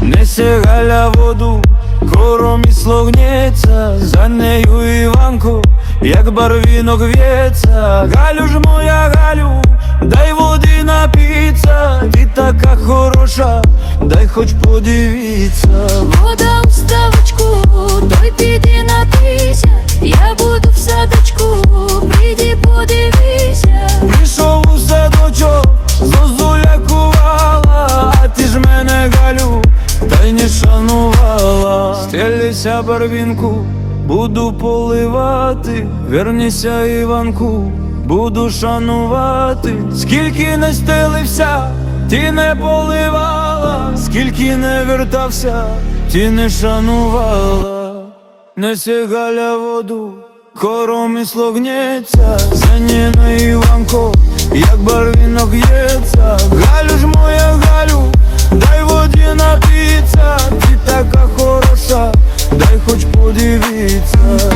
Несе Галя воду, кором і слогнеться, за нею Іванку, як барвінок в'ється. Галю ж моя Галю, дай води напіться, ти така хороша, дай хоч подивіться. Не шанувала. Стелися барвінку, буду поливати, вернися, Іванку, буду шанувати. Скільки не стелився, ти не поливала, скільки не вертався, ти не шанувала. Несе Галя воду, кором і слогнеться, за на Іванко, як барвінок ється, it's